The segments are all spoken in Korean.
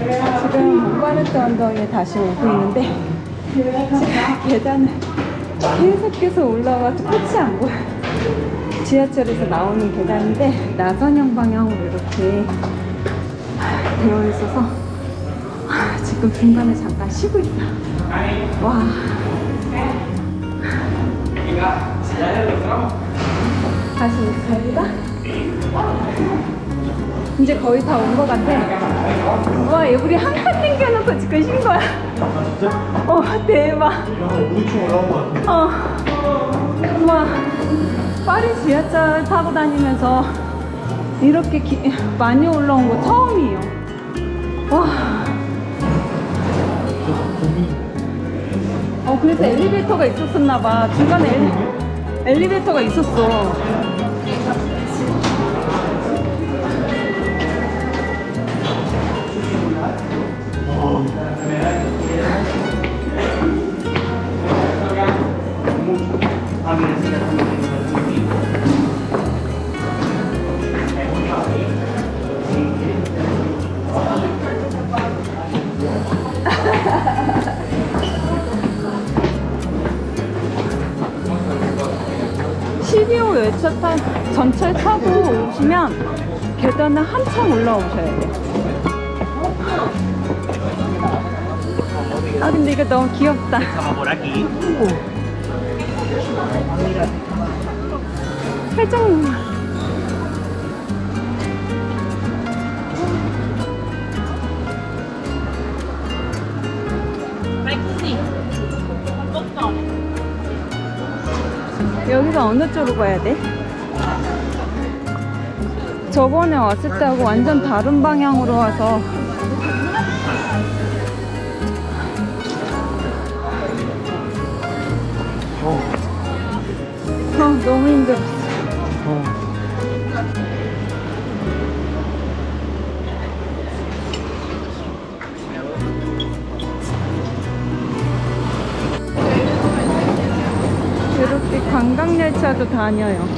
지금 몽바르트 언덕에 다시 오고 있는데 지금 계단을 계속해서 올라와서 끝이 안 보여. 지하철에서 나오는 계단인데 나선형 방향으로 이렇게 되어 있어서 아, 지금 중간에 잠깐 쉬고 있어. 와. 다시 갈까? 이제 거의 다 온 것 같아. 와, 얘 우리 한 칸 땡겨놓고 지금 쉰 거야. 어, 대박. 올라온 같아. 어. 와, 파리 지하철 타고 다니면서 이렇게 기- 많이 올라온 거 처음이에요. 와. 어, 그래서 엘리베이터가 있었었나 봐. 중간에 엘리, 엘리베이터가 있었어. (12호) 열차 타 전철 타고 오시면 계단을 한참 올라오셔야 돼요. 아 근데 이거 너무 귀엽다. Aquí. 회전 여기서 어느 쪽으로 가야 돼? 저번에 왔을 때하고 완전 다른 방향으로 와서 어, 너무 힘들었어. 어. 이렇게 관광열차도 다녀요.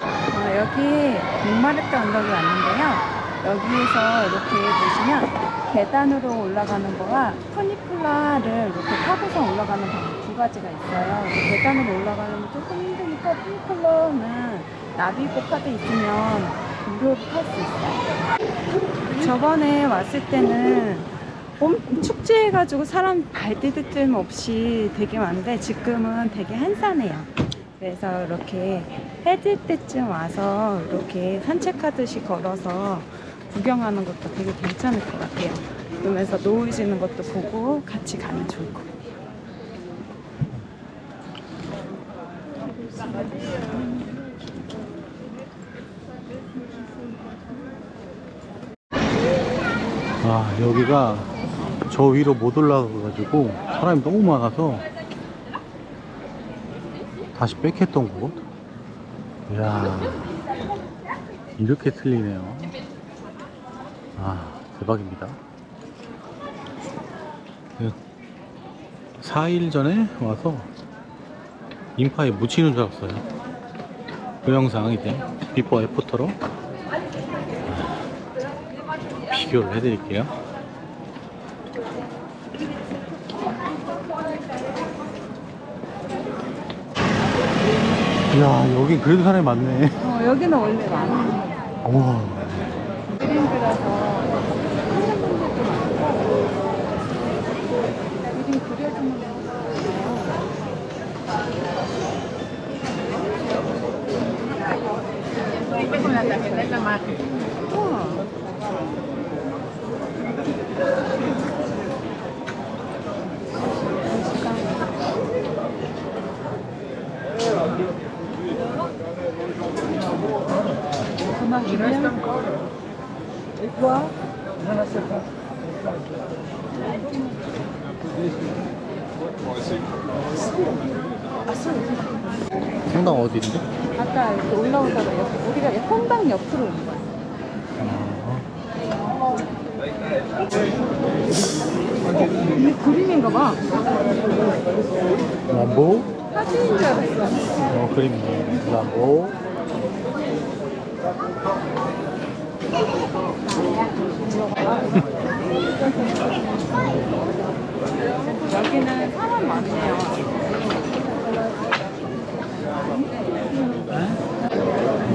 아, 여기 목마르트 언덕이 왔는데요. 여기에서 이렇게 보시면 계단으로 올라가는 거와 푸니쿨라를 이렇게 타고서 올라가는 방법 두 가지가 있어요. 계단으로 올라가려면 조금 힘드니까 푸니쿨러는 나비고 카드 있으면 무료로 탈 수 있어요. 저번에 왔을 때는 봄 축제해가지고 사람 발디딜 없이 되게 많은데 지금은 되게 한산해요. 그래서 이렇게 해질 때쯤 와서 이렇게 산책하듯이 걸어서 구경하는 것도 되게 괜찮을 것 같아요. 그러면서 노을 지는 것도 보고 같이 가면 좋을 것 같아요. 아, 여기가 저 위로 못 올라가가지고 사람이 너무 많아서 다시 백했던 곳. 이야, 이렇게 틀리네요. 아, 대박입니다. 4일 전에 와서 인파에 묻히는 줄 알았어요. 그 영상 이제 비포 애프터로 비교를 해드릴게요. 이야, 여기 그래도 사람이 많네. 어, 여기는 원래 많아요. 우와. 그림그라서 하는 분들도 많고 그림 그려주는 con la tarjeta de la marca. 성당 어디인데? 아까 이렇게 올라오다가 옆, 우리가 성당 옆으로 온 거야. 이게 그림인가 봐. 람보? 사진인 줄 알았어. 어, 그림이네. 람보. 여기는 사람 많네요.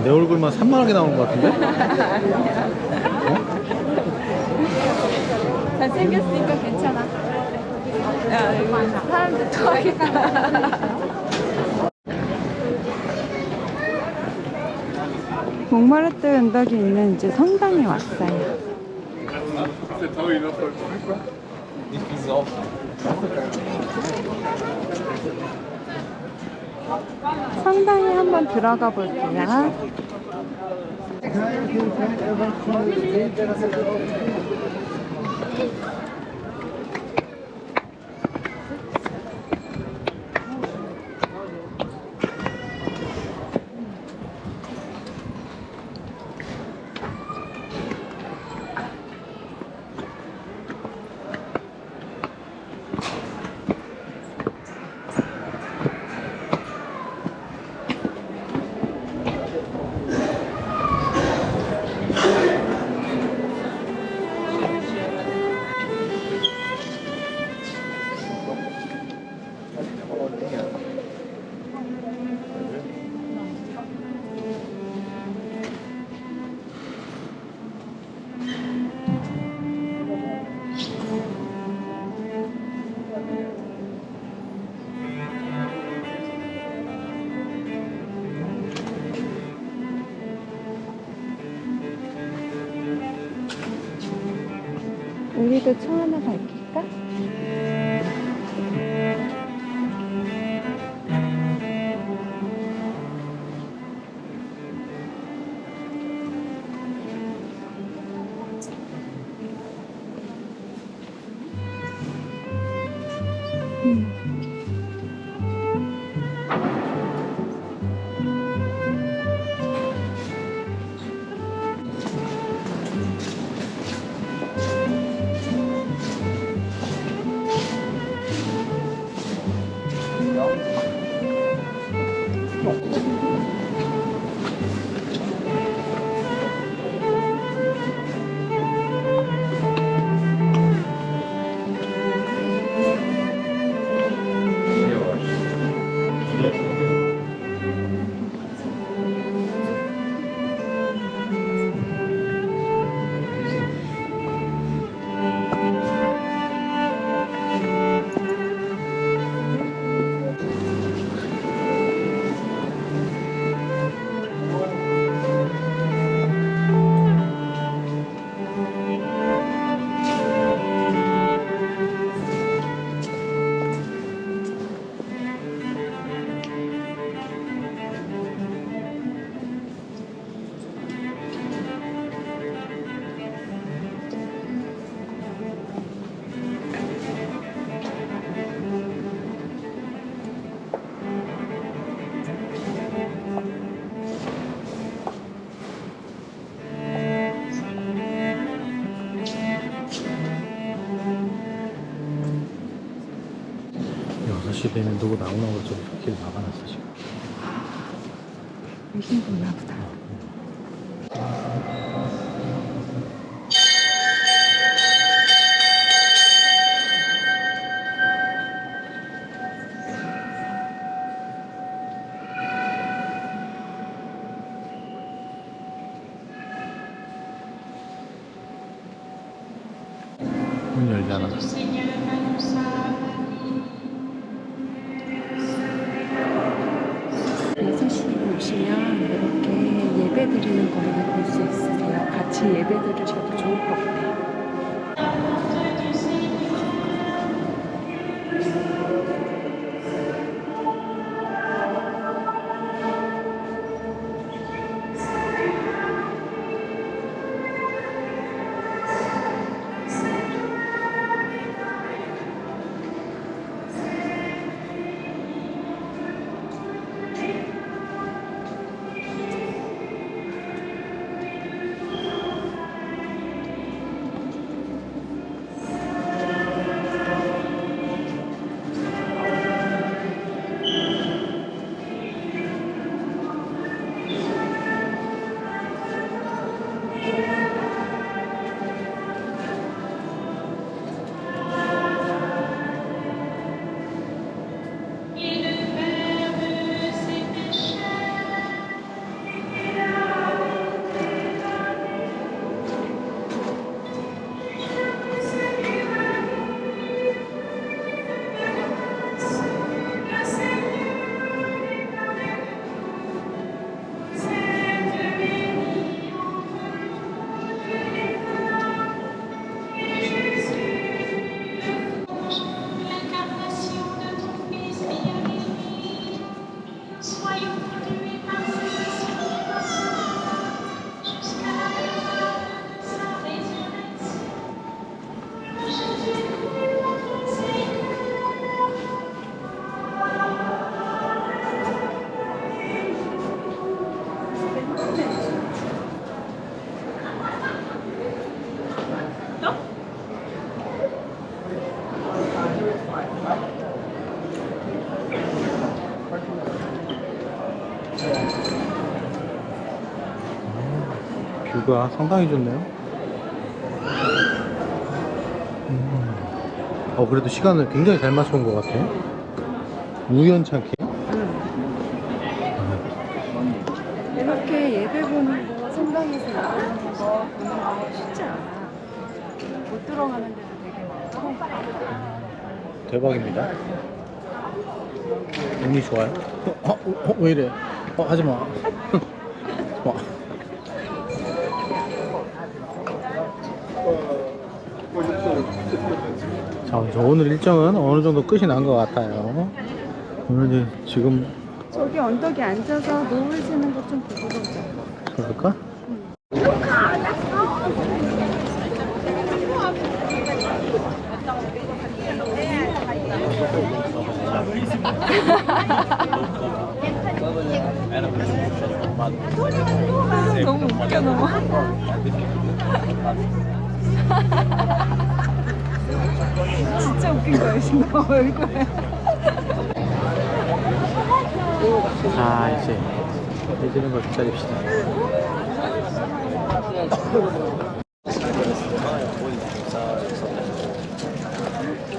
내 얼굴만 산만하게 나오는 것 같은데? 잘생겼으니까 괜찮아. 야, 이거 사람들 좋아하겠다. 목마르트 언덕이 있는 이제 성당에 왔어요. 성당에 한번 들어가 볼게요. 우리도 차 하나 밝힐까? 여섯 시 되면 누구 나오나 보죠. 길 막아놨어 지금. 의심 있나 보다. 문 열잖아. 드리는 거를 볼 수 있으세요. 같이 예배 드리셔도 좋을 것 같아요. 뷰가 상당히 좋네요. 음. 어, 그래도 시간을 굉장히 잘 맞춰온 것 같아. 우연찮게. 이렇게 예배 보는 거, 성당에서 예배 보는 거 보는 거 쉽지 않아. 못 들어가는 데도 되게 많고. 대박입니다. 운이 좋아요. 어, 어, 어, 왜 이래? 어, 하지 마. 자, 저 오늘 일정은 어느 정도 끝이 난 것 같아요. 오늘 지금 저기 언덕에 앉아서 노을 지는 거좀 보고 가자. 그럴까? 너무 웃겨 너무. 진짜 웃긴 거야 지금 얼굴에. 자, 이제 해지는 걸 기다립시다.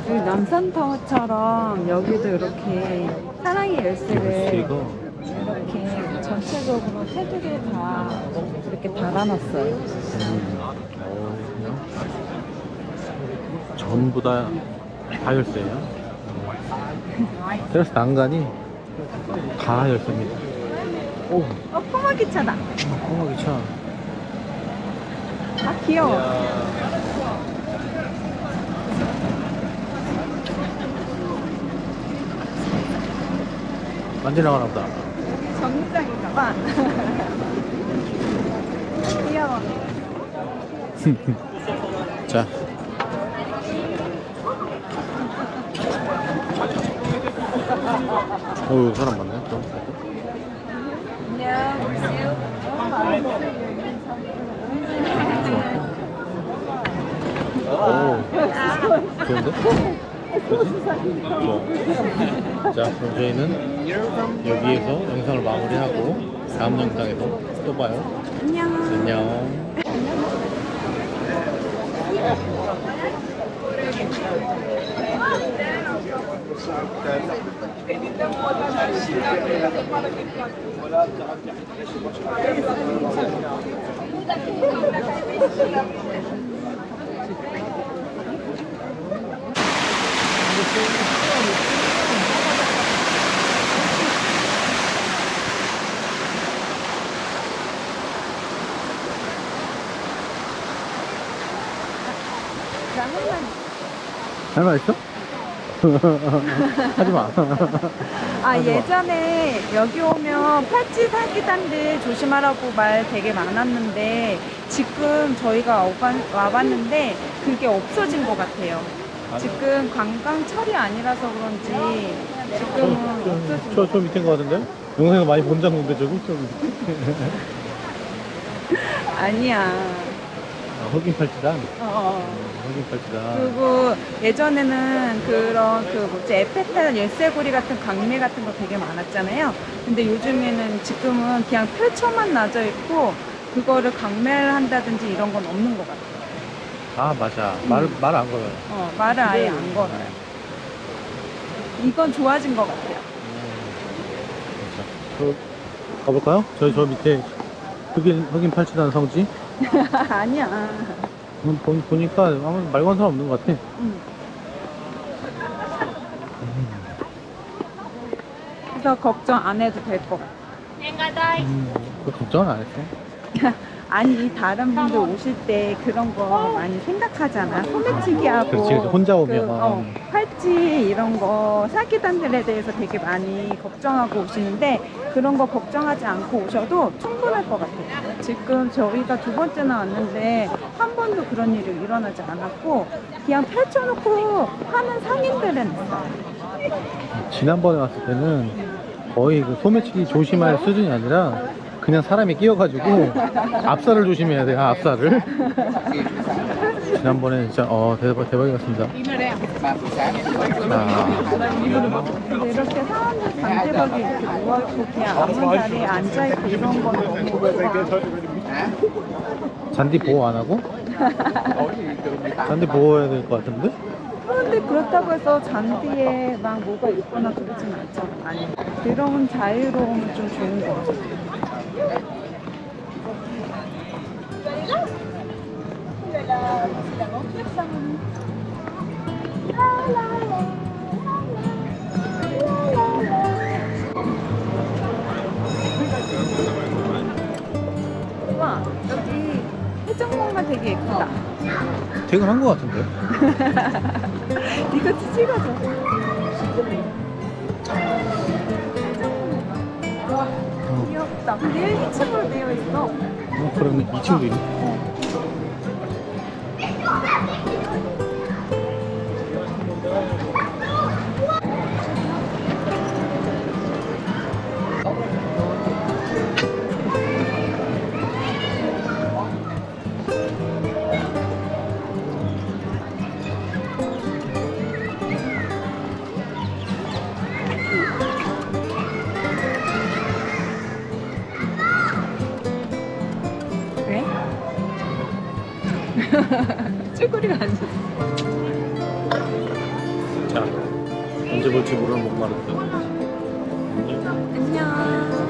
여기 남산타워처럼 여기도 이렇게 사랑의 열쇠를 이렇게 전체적으로 테두리에 다 이렇게 달아놨어요. 전부 다, 다 열쇠예요. 그래서 난간이 다 열쇠입니다. 오, 어, 꼬마기 차다. 꼬마기 차. 아, 귀여워. 만지나가나 보다. 정류장인가 봐. 귀여워. 자. 어우, 사람 많네, 또. 오, 좋은데? 좋아. 자, 그럼 저희는 여기에서 영상을 마무리하고 다음 영상에서 또 봐요. 안녕. 안녕. 할말 있어? 하지 마. 아, 예전에 여기 오면 팔찌 사기단들 조심하라고 말 되게 많았는데 지금 저희가 와봤- 와봤는데 그게 없어진 것 같아요. 지금 관광철이 아니라서 그런지 지금은 없어진 저, 저 밑인 것 같은데? 영상에서 많이 본 장면인데 저기? 저 밑에. 아니야. 아, 흑인 팔찌단? 어. 흑인 팔찌단. 그리고 예전에는 그런 그 뭐지 에펠탑 열쇠고리 같은 강매 같은 거 되게 많았잖아요. 근데 요즘에는 지금은 그냥 펼쳐만 놔져 있고 그거를 강매를 한다든지 이런 건 없는 것 같아요. 아, 맞아. 말, 말 안 걸어요. 어, 말을 아예 안 걸어요. 이건 좋아진 것 같아요. 그, 가볼까요? 저, 저 밑에 흑인, 흑인 팔찌단 성지? 아니야. 음, 보, 보니까 아무 말건 사람 없는 것 같아. 응. 그래서 걱정 안 해도 될 것 같아. 음, 그 걱정은 안 했어. 아니 다른 분들 오실 때 그런 거 많이 생각하잖아 소매치기 하고 그렇지, 그렇지. 혼자 오면. 그, 어, 팔찌 이런 거 사기단들에 대해서 되게 많이 걱정하고 오시는데 그런 거 걱정하지 않고 오셔도 충분할 것 같아요 지금 저희가 두 번째나 왔는데 한 번도 그런 일이 일어나지 않았고 그냥 펼쳐놓고 하는 상인들은 있어요 지난번에 왔을 때는 거의 그 소매치기 조심할 수준이 아니라 그냥 사람이 끼어가지고 압살을 조심해야 돼요, 압살을. 지난번에 진짜 어 대박 대박이었습니다. Ba buổi sáng 자, 근데 이렇게 사람들 단체박이 이렇게 누워있고 그냥 아무 자리에 앉아있고 이런 거는 너무 좋아. 잔디 보호 안 하고? 잔디 보호해야 될 것 같은데? 그런데 그렇다고 해서 잔디에 막 뭐가 있거나 그러진 않죠. 아니. 그런 자유로움은 좀 좋은 거 같아 요. 와, 여기 해적목마 되게 예쁘다. 퇴근한 것 같은데? 이거 찍어줘. 와, 어, 귀엽다. 근데 1층으로 되어 있어. 어 그러면 2층도 있네. 왜? 쭈구리가 안 좋아. 자, 언제 볼지 모르는 목마르트. 안녕.